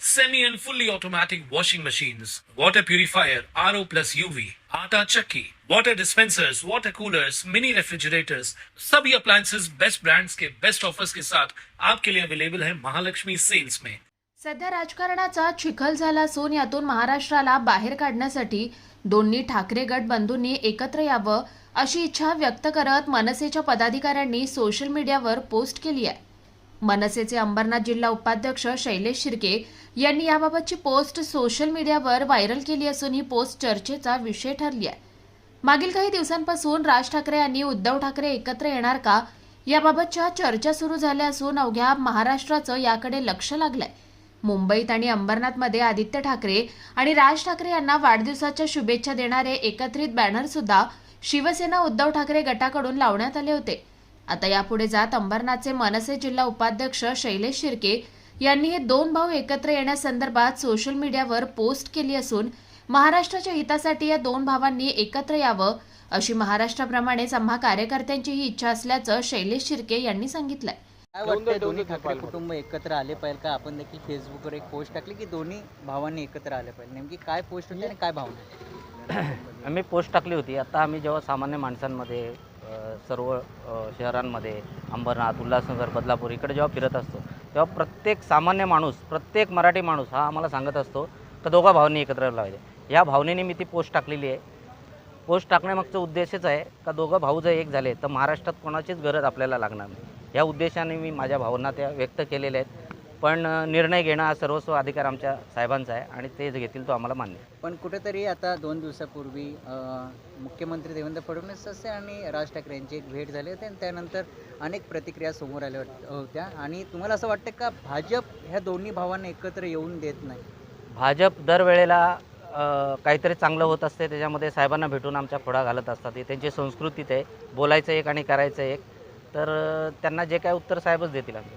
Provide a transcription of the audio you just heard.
semi and fully automatic washing machines, water purifier, RO plus UV, आटा चक्की, water dispensers, water coolers, mini refrigerators, सभी appliances. Best brands के best offers के साथ आपके लिए अवेलेबल है महालक्ष्मी सेल्स में सध्या राजकारणाचा चिखल झाला असून यातून महाराष्ट्राला बाहेर काढण्यासाठी दोन्ही ठाकरे गट बंधूंनी एकत्र यावं अशी इच्छा व्यक्त करत मनसेच्या पदाधिकाऱ्यांनी सोशल मीडियावर पोस्ट केली आहे. मनसेचे अंबरनाथ जिल्हा उपाध्यक्ष शैलेश शिर्के यांनी याबाबतची पोस्ट सोशल मीडियावर व्हायरल केली असून ही पोस्ट चर्चेचा विषय ठरली आहे. मागील काही दिवसांपासून राज ठाकरे यांनी उद्धव ठाकरे एकत्र येणार का? याबाबतच्या चर्चा सुरू झाल्या असून अवघ्या महाराष्ट्राचं याकडे लक्ष लागलंय. मुंबईत आणि अंबरनाथमध्ये आदित्य ठाकरे आणि राज ठाकरे यांना वाढदिवसाच्या शुभेच्छा देणारे एकत्रित बॅनर सुद्धा शिवसेना उद्धव ठाकरे गटाकडून लावण्यात आले होते. आता यापुढे जात अंबरनाथचे मनसे जिल्हा उपाध्यक्ष शैलेश शिर्के यांनी हे दोन भाऊ एकत्र येण्यासंदर्भात सोशल मीडियावर पोस्ट केली असून महाराष्ट्राच्या हितासाठी या दोन भावांनी एकत्र यावं अशी महाराष्ट्राप्रमाणेच आम्हा कार्यकर्त्यांचीही इच्छा असल्याचं शैलेश शिर्के यांनी सांगितलंय. काय वाटतंय दोन्ही ठाकरे कुटुंब एकत्र आले पाहिजे का? आपण देखील फेसबुकवर एक पोस्ट टाकली की दोन्ही भावांनी एकत्र आले पाहिजे. नेमकी काय पोस्ट होती आणि काय भावना आम्ही पोस्ट टाकली होती. आता आम्ही जेव्हा सामान्य माणसांमध्ये सर्व शहरांमध्ये अंबरनाथ उल्हासनगर बदलापूर इकडे जेव्हा फिरत असतो तेव्हा प्रत्येक सामान्य माणूस प्रत्येक मराठी माणूस हा आम्हाला सांगत असतो का दोघा भावनी एकत्र लावायचे या भावनेने मी ती पोस्ट टाकलेली आहे. पोस्ट टाकण्यामागचा उद्देशच आहे का दोघं भाऊ जर एक झाले तर महाराष्ट्रात कोणाचीच गरज आपल्याला लागणार नाही. या उद्देशाने मी माझ्या भावना त्या व्यक्त केलेल्या आहेत. पण निर्णय घेणं हा सर्वस्व अधिकार आमच्या साहेबांचा आहे आणि ते जे घेतील तो आम्हाला मान्य. पण कुठेतरी आता दोन दिवसापूर्वी मुख्यमंत्री देवेंद्र फडणवीस असे आणि राज ठाकरे यांची एक भेट झाली होती आणि त्यानंतर अनेक प्रतिक्रिया समोर आल्या होत- होत्या. आणि तुम्हाला असं वाटतं का भाजप ह्या दोन्ही भावांना एकत्र येऊन देत नाही? भाजप दरवेळेला काहीतरी चांगलं होत असते त्याच्यामध्ये साहेबांना भेटून आमच्या खोडा घालत असतात. ही त्यांची संस्कृतीत आहे बोलायचं एक आणि करायचं एक. तर त्यांना जे काय उत्तर साहेबच देतील आम्ही